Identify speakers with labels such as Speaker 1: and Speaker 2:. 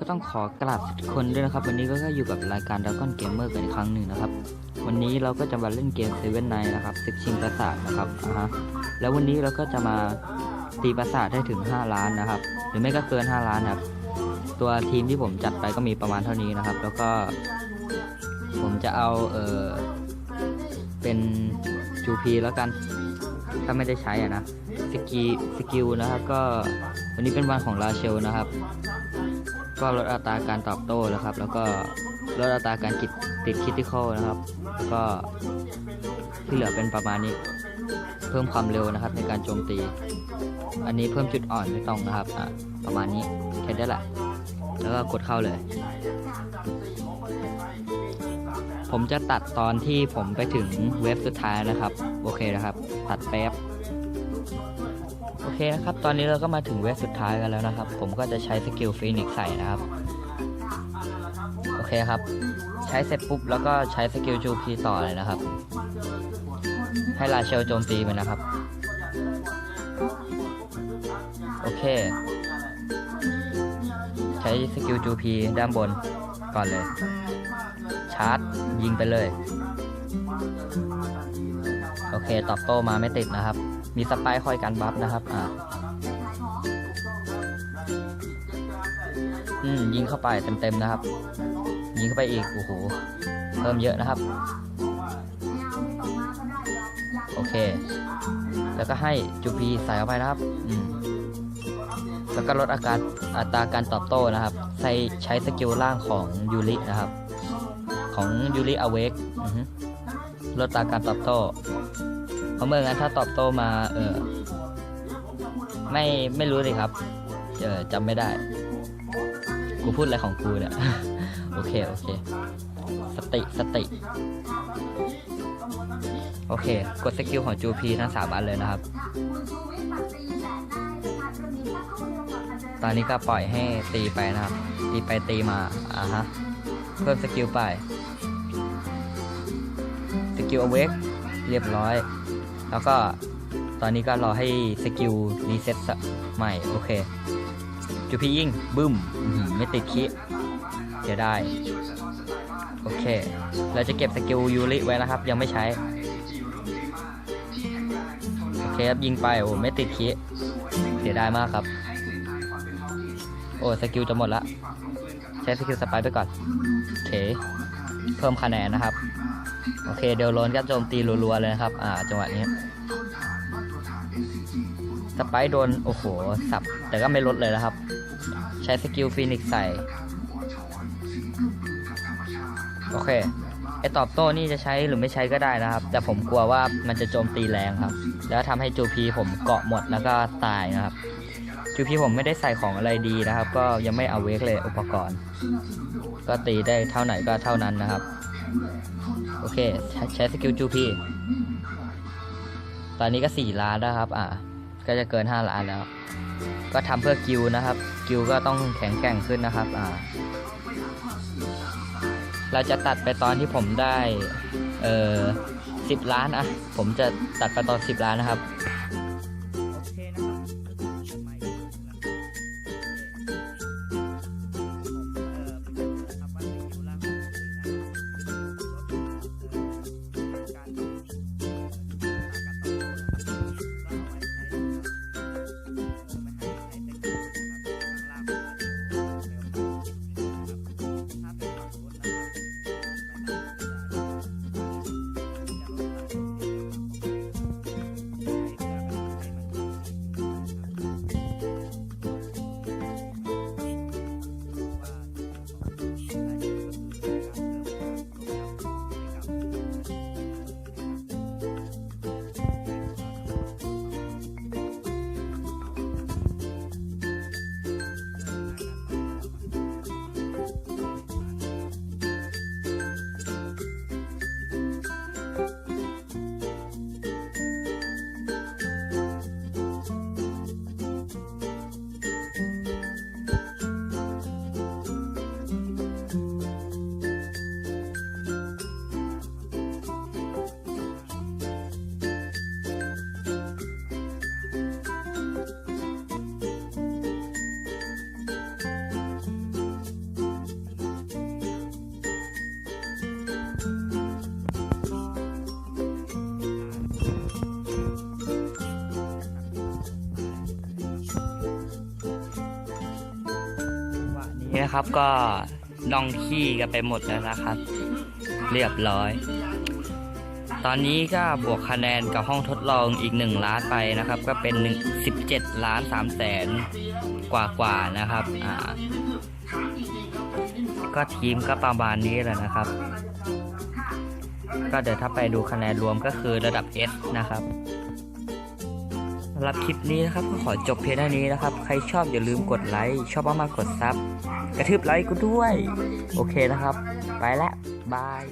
Speaker 1: ก็ต้องขอกราบทุกคนด้วยนะครับ วันนี้ก็อยู่กับรายการ Dragon Gamer กันอีกครั้งหนึ่งนะครับ วันนี้เราก็จะมาเล่นเกมเซเว่นไนนะครับศึกชิงปราสาทนะครับอ่าฮะแล้ววันนี้เราก็จะมาตีปราสาทได้ถึง 5 ล้านนะครับ หรือไม่ก็เกิน 5 ล้านครับตัวทีมที่ผมจัดไปก็มีประมาณเท่านี้นะครับ แล้วก็ ผมจะเอาเออเป็นจูพีแล้วกัน ถ้าไม่ได้ใช้อะนะสกีสกิลนะครับ ก็วันนี้เป็นวันของราเชลนะครับ ก็ลดอัตราการตอบโต้นะครับ แล้วก็ลดอัตราการติดติดคิติคอลนะครับ แล้วก็ที่เหลือเป็นประมาณนี้ เพิ่มความเร็วนะครับ ในการโจมตี อันนี้เพิ่มจุดอ่อนไม่ต้องนะครับอะประมาณนี้แค่ได้แหละ แล้วก็กดเข้าเลย ผมจะตัดตอนที่ผมไปถึงเว็บสุดท้ายนะครับ โอเคนะครับ ตัดแป๊บ เคนะครับ ตอนนี้เราก็มาถึงเว็บสุดท้ายกันแล้วนะครับ ผมก็จะใช้สกิลฟีนิกซ์ใส่นะครับ โอเคครับ ใช้เสร็จปุ๊บแล้วก็ใช้สกิลจูพีต่อเลยนะครับ ให้ลาเชลโจมตีมันนะครับ โอเค ใช้สกิลจูพีด้านบนก่อนเลย ชาร์จยิงไปเลย โอเคตอบโต้มาไม่ติดนะครับ มีสไปร์คอยกันบัฟนะครับอ่าอืมยิงเข้าไปเต็มๆนะครับ ยิงเข้าไปอีกโอ้โหเพิ่มเยอะนะครับ โอเค แล้วก็ให้จูพีใส่เข้าไปนะครับอืมแล้วก็ลดอาการอัตราการตอบโต้นะครับ ใช้ใช้สกิลล่างของยูรินะครับ ของยูริอเวกลดอัตราการตอบโต้ เพราะเมื่องั้นถ้าตอบโต้มา เออ ไม่ไม่รู้เลยครับ เออจำไม่ได้ กูพูดอะไรของกูเนี่ย โอเค โอเค สติสติ โอเค กดสกิลของจูพีทั้งสามอันเลยนะครับ ตอนนี้ก็ปล่อยให้ตีไปนะครับ ตีไปตีมา อ่าฮะ เพิ่มสกิลไป สกิลอเวกเรียบร้อย แล้วก็ตอนนี้ก็รอให้สกิลรีเซ็ตใหม่ โอเค จูพียิงบึ้ม ไม่ติดคิเสียได้ โอเค เราจะเก็บสกิลยูริไว้นะครับ ยังไม่ใช้ โอเคครับ ยิงไป โอ้ไม่ติดคิเสียดายมากครับ โอ้สกิลจะหมดละ ใช้สกิลสไปไปก่อน โอเค เพิ่มคะแนนนะครับ โอเคเดลโลนก็โจมตีรัวๆเลยครับ อ่า จังหวะนี้สไปร์โดน โอ้โห สับ แต่ก็ไม่ลดเลยนะครับ ใช้สกิลฟีนิกซ์ใส่ โอเค ไอตอบโต้นี่จะใช้หรือไม่ใช้ก็ได้นะครับ แต่ผมกลัวว่ามันจะโจมตีแรงครับ แล้วทำให้จูพีผมเกาะหมดแล้วก็ตายนะครับ จูพีผมไม่ได้ใส่ของอะไรดีนะครับ ก็ยังไม่เอาเวกเลยอุปกรณ์ ก็ตีได้เท่าไหนก็เท่านั้นนะครับ โอเค ใช้สกิลจูพีตอนนี้ก็ 4 ล้านแล้วครับ อ่า ก็จะเกิน 5 ล้านแล้ว ก็ทำเพื่อกิวนะครับ กิวก็ต้องแข็งแกร่งขึ้นนะครับ อ่า เราจะตัดไปตอนที่ผมได้ เอ่อสิบล้าน อะ ผมจะตัดไปตอนสิบล้านนะครับ นะครับ ก็ลองขี้กันไปหมดแล้วนะครับ เรียบร้อย ตอนนี้ก็บวกคะแนนกับห้องทดลองอีก 1 ล้านไปนะครับ ก็เป็น 17 ล้าน3แสนกว่ากว่านะครับอ่าก็ทีมก็ประมาณนี้แหละนะครับ ก็เดี๋ยวถ้าไปดูคะแนนรวมก็คือระดับ S นะครับำหรับคลิปนี้นะครับก็ขอจบเพียงเท่านี้นะครับ ใครชอบอย่าลืมกดไลค์ชอบมากๆกดซับกระทืบไลค์กูด้วย โอเคนะครับ ไปแล้วบาย